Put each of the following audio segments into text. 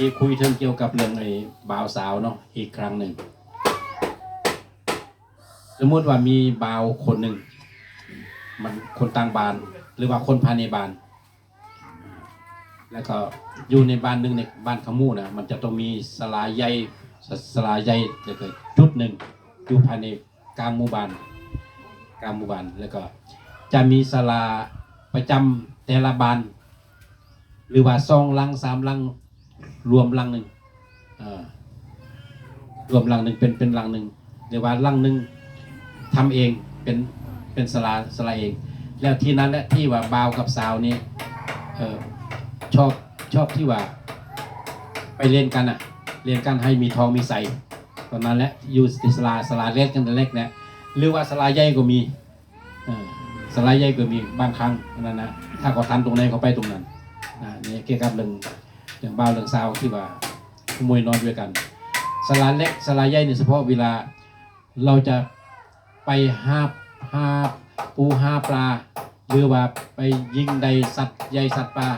นี้คุยถึงเกี่ยวกับเรื่องไอ้บ่าวสาวเนาะอีกครั้งหนึ่งสมมติว่ามีบ่าวคนหนึ่งมันคนต่างบ้าน หรือว่าคนภายในบ้าน แล้วก็อยู่ในบ้านหนึ่งในบ้านขมูนะมันจะต้องมีสลาใหญ่สลาใหญ่แล้วก็จุดหนึ่งอยู่ภายในกลางหมู่บ้านกลางหมู่บ้านแล้วก็จะมีสลาประจำแต่ละบ้านหรือว่าสองลังสามลัง รวมลังหนึ่งรวมลังหนึ่งเป็นเป็นลังหนึ่งหรือว่าลังหนึ่งทำเองเป็นเป็นสลาสลาเอง แล้วที่นั้นและที่ว่าบาวกับสาวนี่เอชอบชอบที่ว่าไปเรียนกันอะเรียนกันให้มีทองมีใสตอนนั้นแหละอยู่สลาสลาเล็กกันแต่เล็กเนี่ยหรือว่าสลาใหญ่ก็มีสลาใหญ่ก็มีบางครั้งนั่นนะถ้าเขาทันตรงไหนเขาไปตรงนั้นอ่านี่เกี่ยวกับเรื่อง เรื่องบ่าวเรื่องสาวที่ว่าขโมยนอนด้วยกันสลาเล็กสลาใหญ่เนี่ยเฉพาะเวลาเราจะไปหาหาปูหาปลา หรือว่าไปยิงใดสัตว์ใหญ่สัตว์ปลา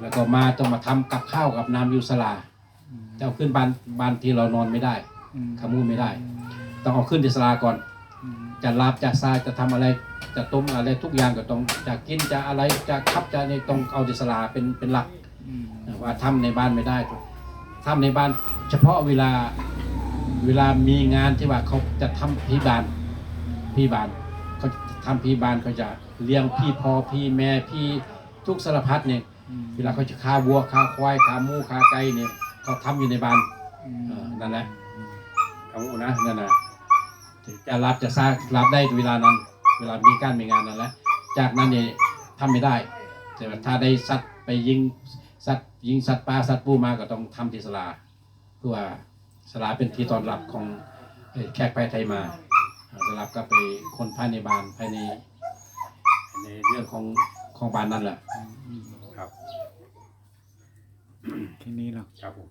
แล้วก็มาต้องมาทำกับข้าวกับน้ำอยูสลาจะเอาขึ้นบ้านบ้านที่เรานอนไม่ได้ขมูลไม่ได้ ต้องเอาขึ้นที่สลาก่อน จะลาบจะซาจะทำอะไร จะต้มอะไรทุกอย่างก็ต้องจะกินจะอะไรจะขับจะในต้องเอาดิสลาเป็นเป็นหลัก ว่าทำในบ้านไม่ได้ทำในบ้านเฉพาะเวลาเวลามีงานที่ว่าเขาจะทำพี่บานพี่บานเขาทำพี่บานเขาจะเลี้ยงพี่พอพี่แม่พี่ทุกสารพัดเนี่ยเวลาเขาจะฆ่าวัวฆ่าควายฆ่าหมูฆ่าไก่เนี่ยเขาทำอยู่ในบ้านเออนั่นแหละเขานะนั่นนะจะรับจะสร้างรับได้เวลานั้น เวลามีการมีงานนั้นแหละจากนั้นเนี่ยทำไม่ได้ แต่ว่าถ้าได้สัตว์ไปยิงสัตว์ ยิงสัตว์ป่าสัตว์ปูมาก็ต้องทำที่สลาเพื่อว่าสลาเป็นที่ต้อนรับของเอ่อแขกไปไทยมาอ่าสลับก็ไปคนภายในบ้านภายในในเรื่องของของบ้านนั่นแหละครับ ที่นี้เนาะครับผม